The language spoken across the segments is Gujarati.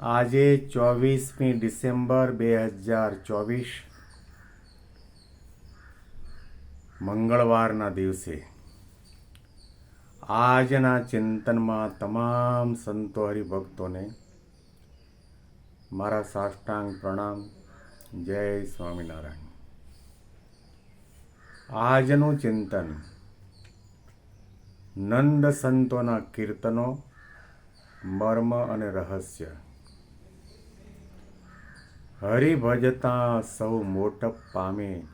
આજે ચોવીસમી ડિસેમ્બર બે હજાર ચોવીસ, મંગળવારના દિવસે. આજના ચિંતનમાં તમામ સંતો હરિભક્તોને મારા સાષ્ટાંગ પ્રણામ. જય સ્વામિનારાયણ. આજનું ચિંતન નંદ સંતોના કીર્તનો, મર્મ અને રહસ્ય. હરિભજતા સૌ મોટપ પામે.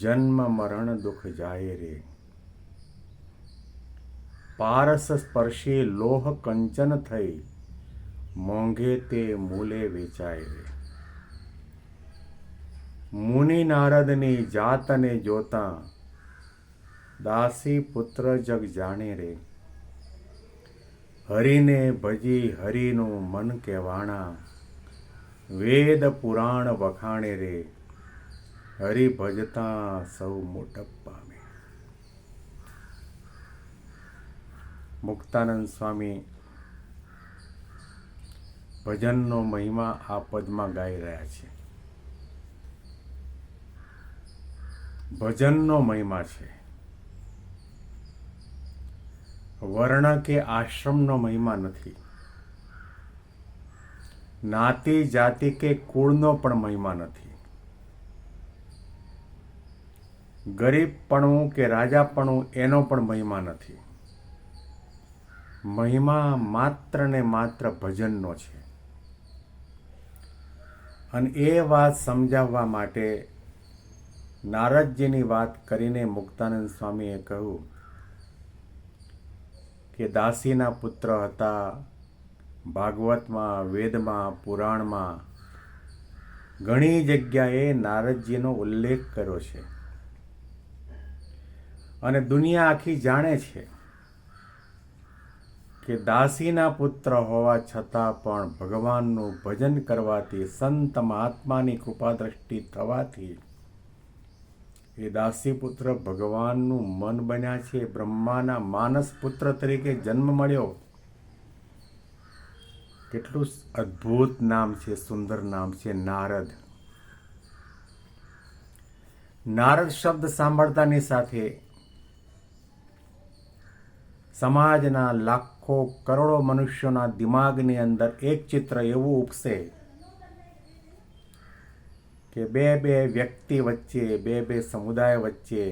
જન્મ મરણ દુઃખ જાય રે. પારસ સ્પર્શી લોહ કંચન થઈ. મોંઘે તે મૂલે વેચાય રે. મુનિ નારદની જાતને જોતા દાસી પુત્ર જગ જાણે રે. હરિને ભજી હરિનું મન કહેવાણા. વેદ પુરાણ વખાણે રે. હરિ ભજતા સૌ મોટપ પામે મુક્તાનંદ સ્વામી ભજનનો મહિમા આ પદમાં ગાઈ રહ્યા છે. ભજનનો મહિમા છે. વર્ણ કે આશ્રમનો મહિમા નથી. નાતી જાતિ કે કુળનો પણ મહિમા નથી. ગરીબપણું કે રાજાપણું એનો પણ મહિમા નથી. મહિમા માત્ર ને માત્ર ભજનનો છે. અને એ વાત સમજાવવા માટે નારદજીની વાત કરીને મુક્તાનંદ સ્વામીએ કહ્યું કે દાસીના પુત્ર હતા ભાગવતમાં, વેદમાં, પુરાણમાં ઘણી જગ્યાએ નારદજીનો ઉલ્લેખ કર્યો છે. અને દુનિયા આખી જાણે છે કે દાસીના પુત્ર હોવા છતાં પણ ભગવાનનું ભજન કરવાથી સંત મહાત્માની કૃપા દ્રષ્ટિ થવાથી એ દાસી પુત્ર ભગવાનનું મન બન્યા છે, બ્રહ્માના માનસ પુત્ર તરીકે જન્મ મળ્યો. કેટલું અદ્ભુત નામ છે, સુંદર નામ છે, નારદ. નારદ શબ્દ સાંભળતાની સાથે સમાજના લાખો, કરોડો મનુષ્યોના દિમાગની અંદર એક ચિત્ર એવું ઉપસે કે બે બે વ્યક્તિ વચ્ચે, બે બે સમુદાય વચ્ચે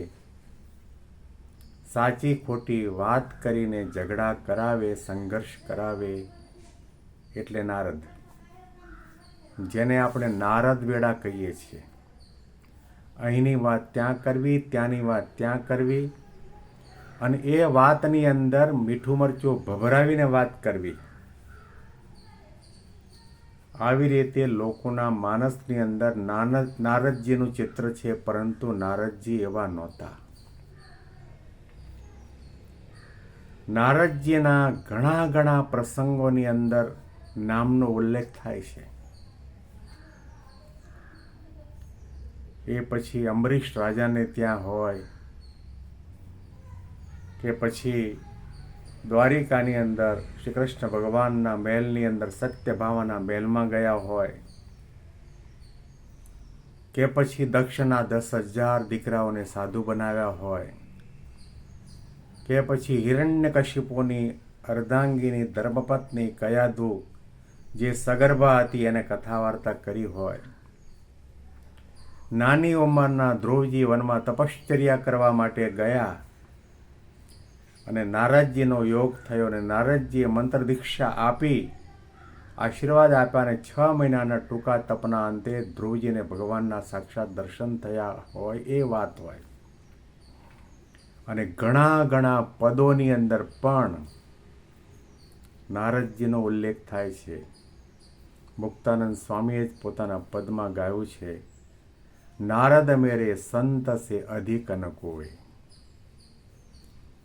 સાચી ખોટી વાત કરીને ઝઘડા કરાવે, સંઘર્ષ કરાવે એટલે નારદ. જેને આપણે નારદ વેળા કહીએ છીએ. અહીંની વાત ત્યાં કરવી, ત્યાંની વાત ત્યાં કરવી અને એ વાતની અંદર મીઠું મરચું ભભરાવીને વાત કરવી. આવી રીતે લોકોના માનસની અંદર નારદજીનું ચિત્ર છે, પરંતુ નારદજી એવા નહોતા. નારદજીના ઘણા ઘણા પ્રસંગોની અંદર નામનો ઉલ્લેખ થાય છે. એ પછી અમરીશ રાજાને ત્યાં હોય કે પછી દ્વારિકાની અંદર શ્રી કૃષ્ણ ભગવાનના મહેલની અંદર સત્યભામાના મહેલમાં ગયા હોય કે પછી દક્ષના દસ હજાર દીકરાઓને સાધુ બનાવ્યા હોય કે પછી હિરણ્યકશિપોની અર્ધાંગીની ધર્મપત્ની કયાધુ જે સગર્ભા હતી એને કથા વાર્તા કરી હોય. નાની ઉંમરના ધ્રુવજી વનમાં તપશ્ચર્યા કરવા માટે ગયા અને નારદજીનો યોગ થયો અને નારદજીએ મંત્ર દીક્ષા આપી, આશીર્વાદ આપ્યા અને છ મહિનાના ટૂંકા તપના અંતે ધ્રુવજીને ભગવાનના સાક્ષાત દર્શન થયા હોય એ વાત હોય. અને ઘણા ઘણા પદોની અંદર પણ નારદજીનો ઉલ્લેખ થાય છે. મુક્તાનંદ સ્વામીએ જ પોતાના પદમાં ગાયું છે, નારદ મેરે સંત સે અધિક ન કોઈ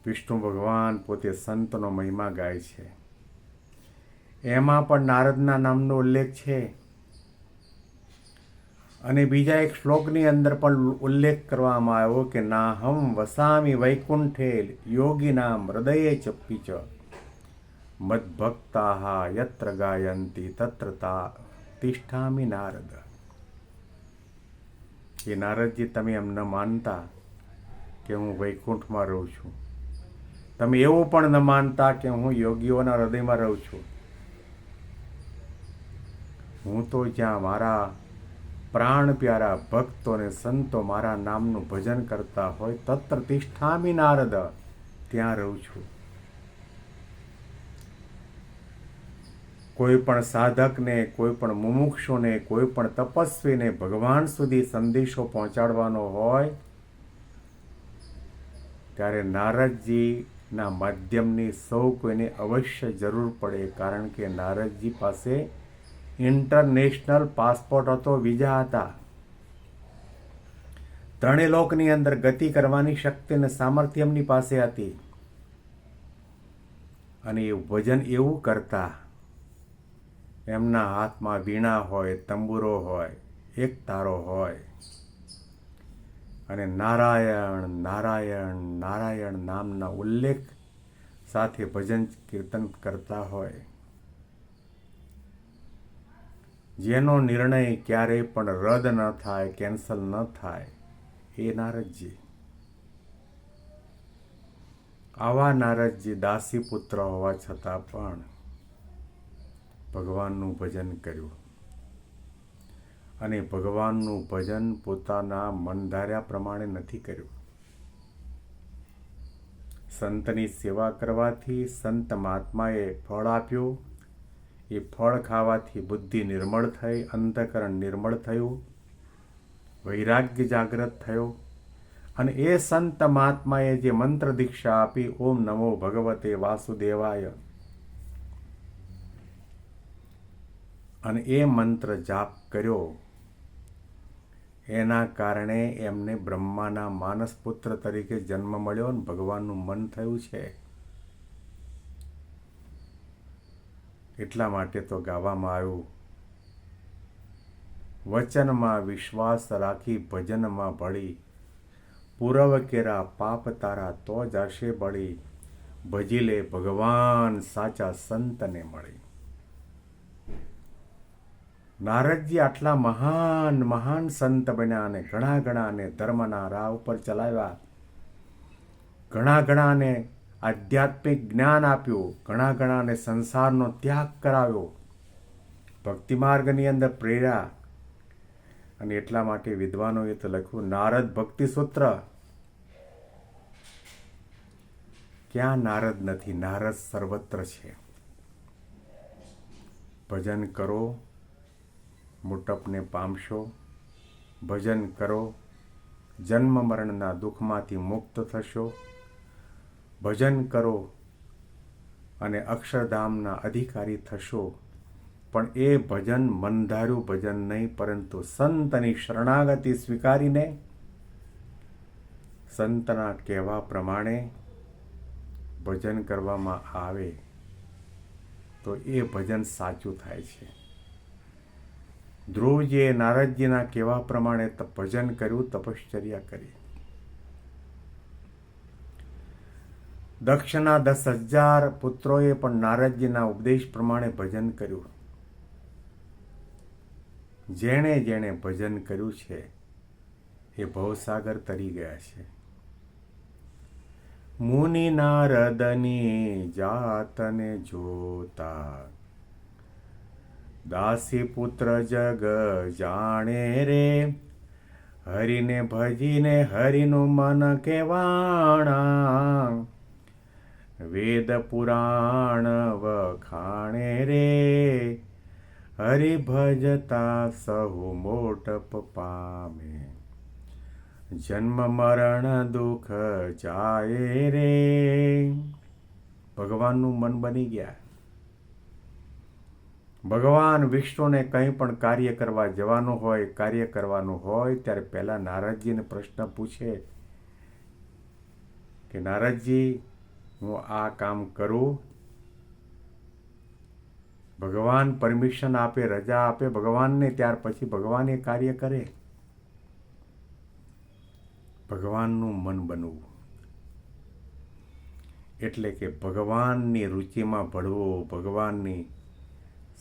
વિષ્ણુ ભગવાન પોતે સંતનો મહિમા ગાય છે. એમાં પણ નારદના નામનો ઉલ્લેખ છે. અને બીજા એક શ્લોકની અંદર પણ ઉલ્લેખ કરવામાં આવ્યો કે, નાહમ વસામી વૈકુંઠે યોગીનામ હૃદયે ચપ્પી ચ મદભક્તા યત્ર ગાયંતી તત્ર તા તિષ્ઠામી નારદ એ નારદજી તમે એમ ન માનતા કે હું વૈકુંઠમાં રહું છું? તમે એવું પણ ન માનતા કે હું યોગીઓના હૃદયમાં રહું છું? હું તો જ્યાં મારા પ્રાણ પ્યારા ભક્તો અને સંતો મારા નામનું ભજન કરતા હોય, તત્ર તિષ્ઠામી નારદ ત્યાં રહું છું. કોઈ પણ સાધકને, કોઈ પણ મુમુક્ષુને, કોઈ પણ તપસ્વીને ભગવાન સુધી સંદેશો પહોંચાડવાનો હોય, ત્યારે નારદજીના માધ્યમની સૌ કોઈને અવશ્ય જરૂર પડે, કારણ કે નારદજી પાસે ઇન્ટરનેશનલ પાસપોર્ટ હતો, વિઝા હતા. ત્રણેય લોકની અંદર ગતિ કરવાની શક્તિ અને સામર્થ્ય એમની પાસે હતી. અને એ ભજન એવું કરતા એમના હાથમાં વીણા હોય, તંબુરો હોય, એક તારો હોય. અને નારાયણ નારાયણ નારાયણ નામના ઉલ્લેખ સાથે ભજન કીર્તન કરતા હોય. જેનો નિર્ણય ક્યારેય પણ રદ ન થાય, કેન્સલ ન થાય, એ નારદજી. આવા નારદજી દાસી પુત્ર હોવા છતાં પણ ભગવાનનું ભજન કર્યું. અને ભગવાનનું ભજન પોતાના મન ધાર્યા પ્રમાણે નથી કર્યું. સંતની સેવા કરવાથી સંત મહાત્માએ ફળ આપ્યું. એ ફળ ખાવાથી બુદ્ધિ નિર્મળ થઈ, અંતકરણ નિર્મળ થયું. વૈરાગ્ય જાગૃત થયો. અને એ સંત મહાત્માએ જે મંત્ર દીક્ષા આપી, ઓમ નમો ભગવતે વાસુદેવાય અને એ મંત્ર જાપ કર્યો. એના કારણે એમને બ્રહ્માના માનસ પુત્ર તરીકે જન્મ મળ્યો અને ભગવાનનું મન થયું છે. એટલા માટે તો ગાવામાં આવ્યું, વચનમાં વિશ્વાસ રાખી ભજનમાં ભળી, પૂરવ કેરા પાપ તારા તો જાશે બળી ભજી લે ભગવાન સાચા સંતને મળી. નારદજી આટલા મહાન મહાન સંત બન્યા અને ઘણા ઘણાને ધર્મના રાહ ઉપર ચલાવ્યા. ઘણા ઘણાને આધ્યાત્મિક જ્ઞાન આપ્યું, ઘણા ઘણાને સંસારનો ત્યાગ કરાવ્યો. ભક્તિ માર્ગની અંદર પ્રેર્યા. અને એટલા માટે વિદ્વાનોએ તો લખ્યું, નારદ ભક્તિ સૂત્ર. ક્યાં નારદ નથી? નારદ સર્વત્ર છે. ભજન કરો મુટપને પામશો, ભજન કરો, જન્મ મરણના દુઃખમાંથી મુક્ત થશો, ભજન કરો અને અક્ષરધામના અધિકારી થશો. પણ એ ભજન મનધાર્યું ભજન નહીં, પરંતુ સંતની શરણાગતિ સ્વીકારીને, સંતના કહેવા પ્રમાણે ભજન કરવામાં આવે, તો એ ભજન સાચું થાય છે. ધ્રુવજીએ નારદજીના કહેવા પ્રમાણે ભજન કર્યું, તપશ્ચર્યા કરી. દક્ષના દસ હજાર પુત્રોએ પણ નારદજીના ઉપદેશ પ્રમાણે ભજન કર્યું. જેણે જેણે ભજન કર્યું છે, એ ભવસાગર તરી ગયા છે. મુનિ નારદની જાતને જોતા દાસી પુત્ર જગ જાણે રે. હરિને ભજીને હરિનું મન કેવાણા વેદ પુરાણ વખાણે રે. હરિભજતા સહુ મોટપ પામે જન્મ મરણ દુઃખ જાય રે. ભગવાનનું મન બની ગયા. ભગવાન વિષ્ણુને કંઈ પણ કાર્ય કરવા જવાનું હોય, કાર્ય કરવાનું હોય, ત્યારે પહેલાં નારદજીને પ્રશ્ન પૂછે કે, નારદજી, હું આ કામ કરું? ભગવાન પરમિશન આપે, રજા આપે ભગવાનને, ત્યાર પછી ભગવાન એ કાર્ય કરે? ભગવાનનું મન બનવું. એટલે કે ભગવાનની રુચિમાં ભળવો, ભગવાનની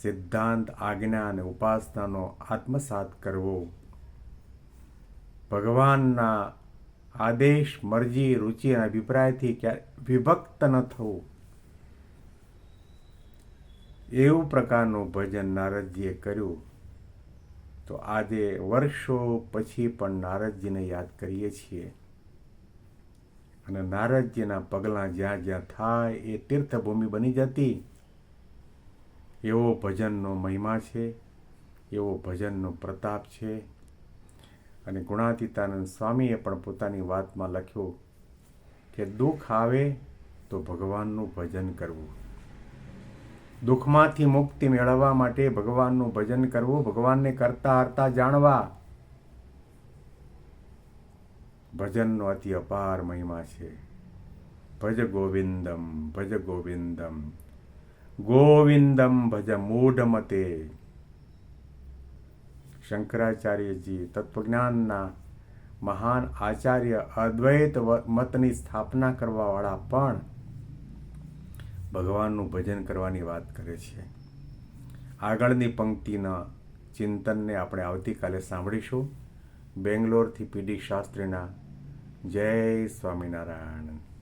સિદ્ધાંત, આજ્ઞા અને ઉપાસનાનો આત્મસાત કરવો. ભગવાનના આદેશ, મરજી, રુચિ અને અભિપ્રાયથી ક્યારે વિભક્ત ન થવું. એવું પ્રકારનું ભજન નારદજીએ કર્યું. તો આજે વર્ષો પછી પણ નારદજીને યાદ કરીએ છીએ. અને નારદજીના પગલાં જ્યાં જ્યાં થાય એ તીર્થભૂમિ બની જતી. એવો ભજનનો મહિમા છે, એવો ભજનનો પ્રતાપ છે. અને ગુણાતીતાનંદ સ્વામીએ પણ પોતાની વાતમાં લખ્યું કે દુઃખ આવે તો ભગવાનનું ભજન કરવું. દુઃખમાંથી મુક્તિ મેળવવા માટે ભગવાનનું ભજન કરવું, ભગવાનને કરતા હરતા જાણવા. ભજનનો અતિ અપાર મહિમા છે. ભજ ગોવિંદમ ભજ ગોવિંદમ. ગોવિંદમ ભજ મૂઢમતે. શંકરાચાર્યજી તત્વજ્ઞાનના મહાન આચાર્ય અદ્વૈત મતની સ્થાપના કરવાવાળા પણ ભગવાનનું ભજન કરવાની વાત કરે છે. આગળની પંક્તિના ચિંતનને આપણે આવતીકાલે સાંભળીશું. બેંગ્લોરથી પીડી શાસ્ત્રીના જય સ્વામિનારાયણ.